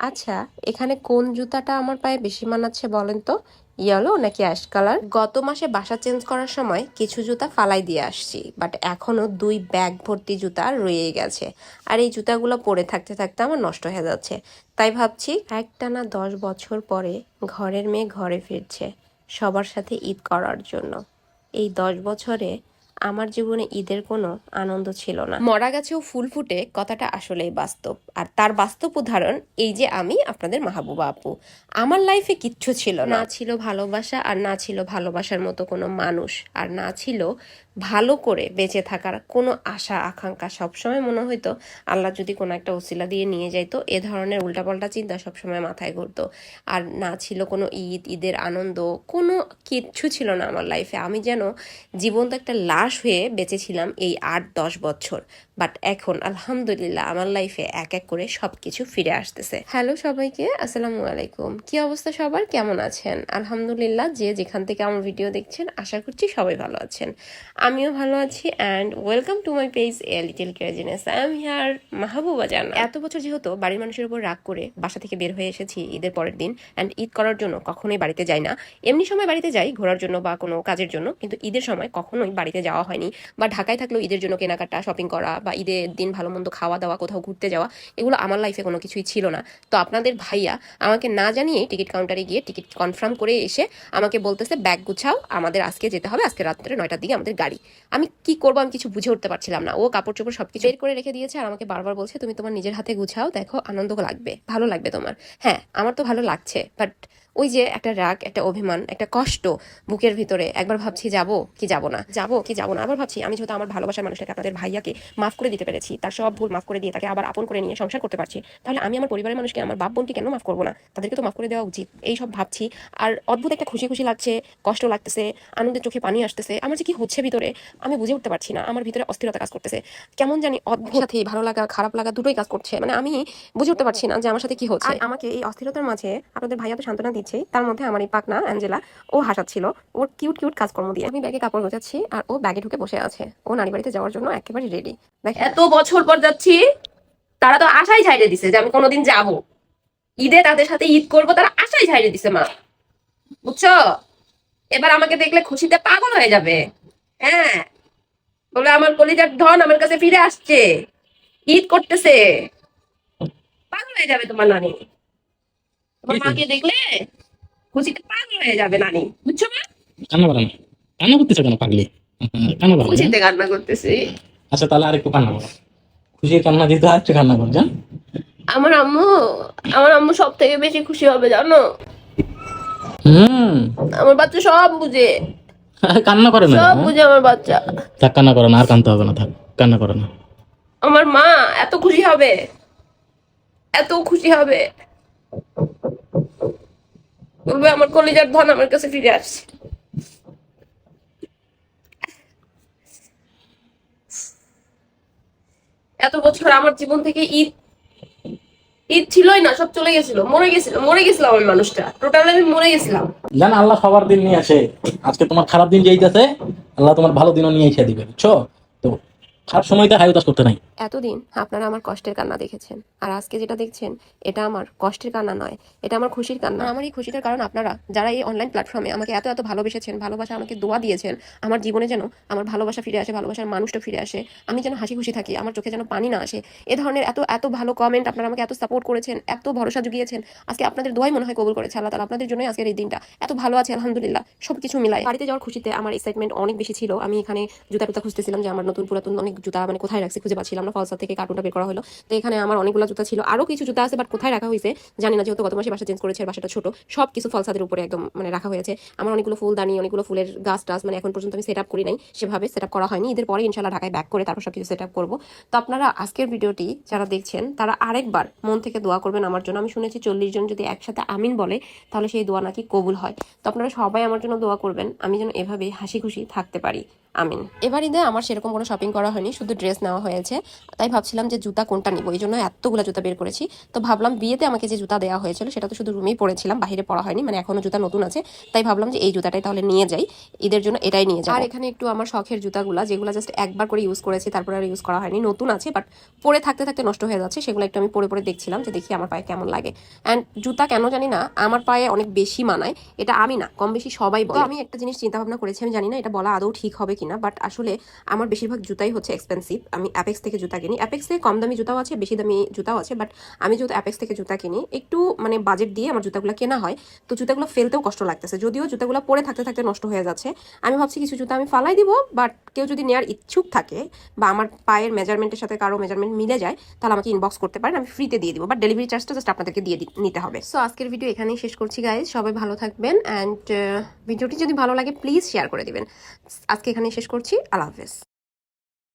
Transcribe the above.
আচ্ছা এখানে কোন জুতাটা আমার পায়ে বেশি মানাচ্ছে বলেন তো? ইয়েলো নাকি অ্যাশ কালার গত মাসে বাসা চেঞ্জ করার সময় কিছু জুতা ফালাই দিয়ে আসছি বাট এখনও দুই ব্যাগ ভর্তি জুতা রয়ে গেছে। আর এই জুতাগুলো পরে থাকতে থাকতে আমার নষ্ট হয়ে যাচ্ছে। তাই ভাবছি একটানা দশ বছর পরে ঘরের মেয়ে ঘরে ফিরছে, সবার সাথে ঈদ করার জন্য। এই দশ বছরে আমার জীবনে ঈদের কোনো আনন্দ ছিল না। মরা গাছেও ফুল ফুটে কথাটা আসলেই বাস্তব। আর তার বাস্তব উদাহরণ এই যে আমি আপনাদের মাহবুবা আপু। আমার লাইফে কিচ্ছু ছিল না। না ছিল ভালোবাসা আর না ছিল ভালোবাসার মতো কোনো মানুষ। আর না ছিল ভালো করে বেঁচে থাকার কোনো আশা, আকাঙ্ক্ষা সবসময় মনে হইতো আল্লাহ যদি কোনো একটা ওসিলা দিয়ে নিয়ে যাইতো, এ ধরনের উল্টাপাল্টা চিন্তা সবসময় মাথায় ঘুরতো। আর না ছিল কোনো ঈদ, ঈদের আনন্দ, কোনো কিচ্ছু ছিল না আমার লাইফে আমি যেন জীবন্ত একটা লাশ হয়ে বেঁচেছিলাম এই আট, দশ বছর। বাট এখন আলহামদুলিল্লাহ আমার লাইফে এক এক করে সব কিছু ফিরে আসতেছে। হ্যালো সবাইকে, আসসালামু আলাইকুম। কি অবস্থা সবার? কেমন আছেন? আলহামদুলিল্লাহ, যে যেখান থেকে আমার ভিডিও দেখছেন, আশা করছি সবাই ভালো আছেন। আমিও ভালো আছি and welcome to my page a little craziness I am here Mahbuba Jan এত বছর যেহেতু বাড়ির মানুষের উপর রাগ করে বাসা থেকে বের হয়ে এসেছি ঈদের পরের দিন অ্যান্ড ঈদ করার জন্য কখনোই বাড়িতে যাই না। এমনি সময় বাড়িতে যাই, ঘোরার জন্য বা কোনো কাজের জন্য, কিন্তু ঈদের সময় কখনোই বাড়িতে যাওয়া হয়নি। বা ঢাকায় থাকলেও ঈদের জন্য কেনাকাটা শপিং করা, বা ঈদের দিন ভালো মন্দ খাওয়া দাওয়া, কোথাও ঘুরতে যাওয়া, এগুলো আমার লাইফে কোনো কিছুই ছিল না। তো আপনাদের ভাইয়া আমাকে না জানিয়ে টিকিট কাউন্টারে গিয়ে টিকিট কনফার্ম করে এসে আমাকে বলতেছে ব্যাগ গুছাও, আমাদের আজকে যেতে হবে, আজকে রাত্রে নয়টার দিকে আমাদের গাড়ি আমি কি করব আমি কিছু বুঝে উঠতে পারছিলাম না। ও কাপড় চোপড় সবকিছু বের করে রেখে দিয়েছে আর আমাকে বারবার বলছে, তুমি তোমার নিজের হাতে গুছাও, দেখো, আনন্দ লাগবে, ভালো লাগবে তোমার। হ্যাঁ আমার তো ভালো লাগছে বাট ওই যে একটা রাগ একটা অভিমান একটা কষ্ট বুকের ভিতরে একবার ভাবছি যাব কি যাব না যাব কি যাব না আবার ভাবছি আমি যেহেতু আমার ভালোবাসার মানুষটাকে আপনাদের ভাইয়াকে মাফ করে দিতে পেরেছি তার সব ভুল মাফ করে দিয়ে তাকে আবার আপন করে নিয়ে সংসার করতে পারছি তাহলে আমি আমার পরিবারের মানুষকে আমার বাপ বোনকে কেন মাফ করব না? তাদেরকে তো মাফ করে দেওয়া উচিত। এই সব ভাবছি আর অদ্ভুত একটা খুশি খুশি লাগছে কষ্ট লাগতেছে আনন্দের চোখে পানি আসতেছে আমার যে কি হচ্ছে ভিতরে আমি বুঝে উঠতে পারছি না আমার ভিতরে অস্থিরতা কাজ করতেছে। কেমন জানি অদ্ভুত সাথে ভালো লাগা খারাপ লাগা দুটোই কাজ করছে মানে আমি বুঝে উঠতে পারছি না যে আমার সাথে কি হচ্ছে। আমাকে এই অস্থিরতার মাঝে আপনাদের ভাইয়া তো সান্ত্বনা দিচ্ছে তার মধ্যে আমার এই পাকনা, অ্যাঞ্জেলা, ও হাসাচ্ছিল। ওর কিউট কিউট কাজকর্ম দিয়ে আমি ব্যাগে কাপড় গোছাচ্ছি আর ও ব্যাগে ঢুকে বসে আছে। ও নারী বাড়িতে যাওয়ার জন্য একেবারে রেডি এত বছর পর যাচ্ছি, তারা তো আশাই ছাইড়ে দিছে যে আমি কোনোদিন যাব। ঈদে তাদের সাথে ঈদ করব, তারা আশাই ছাইড়ে দিছে, মা। বুঝছ? এবার আমাকে দেখলে খুশিতে পাগল হয়ে যাবে। হ্যাঁ। বলে আমার কলিজার ধন আমার কাছে ফিরে আসছে। ঈদ করতেছে। পাগল হয়ে যাবে তোমার নানি। তোমার মাকে দেখলে খুশিতে পাগল হয়ে যাবে নানি বুঝছ মা? কান্না কান্না করতেছো কেন পাগলি? কান্না করো খুশিতে কান্না করতেছি। আচ্ছা তাহলে আর একটু কান্না খুশির কান্না দিতে আর একটু কান্না করো জান? আমার আম্মু আমার আম্মু সব থেকে বেশি খুশি হবে জানো? হুম। আমার বাচ্চা সব বুঝে। কান্না করে না সব বুঝে আমার বাচ্চা। থাক কান্না করো না আর কানতে হবে না থাক কান্না করো না। আমার মা এত খুশি হবে। এত খুশি হবে। বলবে আমার কলিজার ধন আমার কাছে ফিরে আসছে। এত বছর আমার জীবন থেকে ঈদ ঈদ ছিলই না, সব চলে গেছিল, মরে গেছিল, মরে গেছিলাম আমি মানুষটা। টোটাল আমি মরে গেছিলাম। জান, আল্লাহ সবার দিন নিয়ে আসে। আজকে তোমার খারাপ দিন যেইতেছে আল্লাহ তোমার ভালো দিনও নিয়ে এসে দিবে বুঝছ তো খারাপ সময়তে হাই উতাস করতে নাই। এতদিন আপনারা আমার কষ্টের কান্না দেখেছেন। আর আজকে যেটা দেখছেন এটা আমার কষ্টের কান্না নয় এটা আমার খুশির কান্না। আমার এই খুশিটার কারণ আপনারা যারা এই অনলাইন প্ল্যাটফর্মে আমাকে এত এত ভালোবেসেছেন ভালোবাসা আমাকে দোয়া দিয়েছেন আমার জীবনে যেন আমার ভালোবাসা ফিরে আসে ভালোবাসার মানুষটা ফিরে আসে আমি যেন হাসি খুশি থাকি আমার চোখে যেন পানি না আসে এ ধরনের এত এত ভালো কমেন্ট আপনারা আমাকে এত সাপোর্ট করেছেন এত ভরসা জুগিয়েছেন আজকে আপনাদের দোয়াই মনে হয় কবুল করেছে আল্লাহ তালা আপনাদের জন্যই আজকের এই দিনটা। এত ভালো আছে আলহামদুলিল্লাহ সব কিছু মিলাই বাড়িতে যাওয়ার খুশিতে আমার এক্সাইটমেন্ট অনেক বেশি ছিল। আমি এখানে জুতা টুতা খুঁজতেছিলাম যে আমার নতুন পুরাতন অনেক জুতা মানে কোথায় রাখছি খুঁজে পাচ্ছিলাম না ফলসা থেকে কার্টুনটা বের করা হলো। তো এখানে আমার অনেকগুলো জুতা ছিল আরও কিছু জুতা আছে বাট কোথায় রাখা হয়েছে জানি না, যেহেতু গত মাসে বাসা চেঞ্জ করেছে বাসাটা ছোট সব কিছু ফলসাদের উপরে একদম মানে রাখা হয়েছে আমার অনেকগুলো ফুলদানি অনেকগুলো ফুলের গাছ টাছ মানে এখন পর্যন্ত আমি সেট আপ করি নাই, সেভাবে সেট আপ করা হয়নি। ঈদের পরে ইনশাল্লাহ ঢাকায় ব্যাক করে তারপর সব কিছু সেট আপ করব। তো আপনারা আজকের ভিডিওটি যারা দেখছেন, তারা আরেকবার মন থেকে দোয়া করবেন আমার জন্য। আমি শুনেছি চল্লিশ জন যদি একসাথে আমিন বলে, তাহলে সেই দোয়া নাকি কবুল হয়। তো আপনারা সবাই আমার জন্য দোয়া করবেন, আমি যেন এভাবে হাসি খুশি থাকতে পারি। আমিন। এবার ঈদে আমার সেরকম কোনো শপিং করা হয়নি। হয়নি শুধু ড্রেস নেওয়া হয়েছে। তাই ভাবছিলাম যে জুতা কোনটা নিব? এই জন্য এতগুলো জুতা বের করেছি। তো ভাবলাম বিয়েতে আমাকে যে জুতা দেওয়া হয়েছিল সেটা তো শুধু রুমেই পরেছিলাম বাইরে পরা হয়নি মানে এখনও জুতা নতুন আছে। তাই ভাবলাম যে এই জুতাটাই তাহলে নিয়ে যাই ঈদের জন্য এটাই নিয়ে যাই আর এখানে একটু আমার শখের জুতাগুলো যেগুলো জাস্ট একবার করে ইউজ করেছি তারপরে আর ইউজ করা হয়নি। নতুন আছে বাট পরে থাকতে থাকতে নষ্ট হয়ে যাচ্ছে সেগুলো একটু আমি পরে পরে দেখছিলাম যে দেখি আমার পায়ে কেমন লাগে। অ্যান্ড জুতা কেন জানি না আমার পায়ে অনেক বেশি মানায় এটা আমি না কম বেশি সবাই বলে। আমি একটা জিনিস চিন্তা ভাবনা করেছি আমি জানি না এটা বলা আদৌ ঠিক হবে কিনা বাট আসলে আমার বেশিরভাগ জুতাই হচ্ছে এক্সপেন্সিভ আমি অ্যাপেক্স থেকে জুতা কিনি। অ্যাপেক্স থেকে কম দামি জুতাও আছে, বেশি দামি জুতাও আছে বাট আমি যেহেতু অ্যাপেক্স থেকে জুতা কিনি, একটু মানে বাজেট দিয়ে আমার জুতাগুলো কেনা হয়, তো জুতাগুলো ফেলতেও কষ্ট লাগতেছে। যদিও জুতাগুলো পরে থাকতে থাকতে নষ্ট হয়ে যাচ্ছে, আমি ভাবছি কিছু জুতা আমি ফালাই দিব বাট কেউ যদি নেওয়ার ইচ্ছুক থাকে বা আমার পায়ের মেজারমেন্টের সাথে কারও মেজারমেন্ট মিলে যায়, তাহলে আমাকে ইনবক্স করতে পারেন, আমি ফ্রিতে দিয়ে দিব বাট ডেলিভারি চার্জটা জাস্ট আপনাদেরকে দিয়ে নিতে হবে। সো আজকের ভিডিও এখানেই শেষ করছি গাইজ সবাই ভালো থাকবেন অ্যান্ড ভিডিওটি যদি ভালো লাগে প্লিজ শেয়ার করে দিবেন। আজকে এখানেই শেষ করছি, আল্লাহ হাফেজ।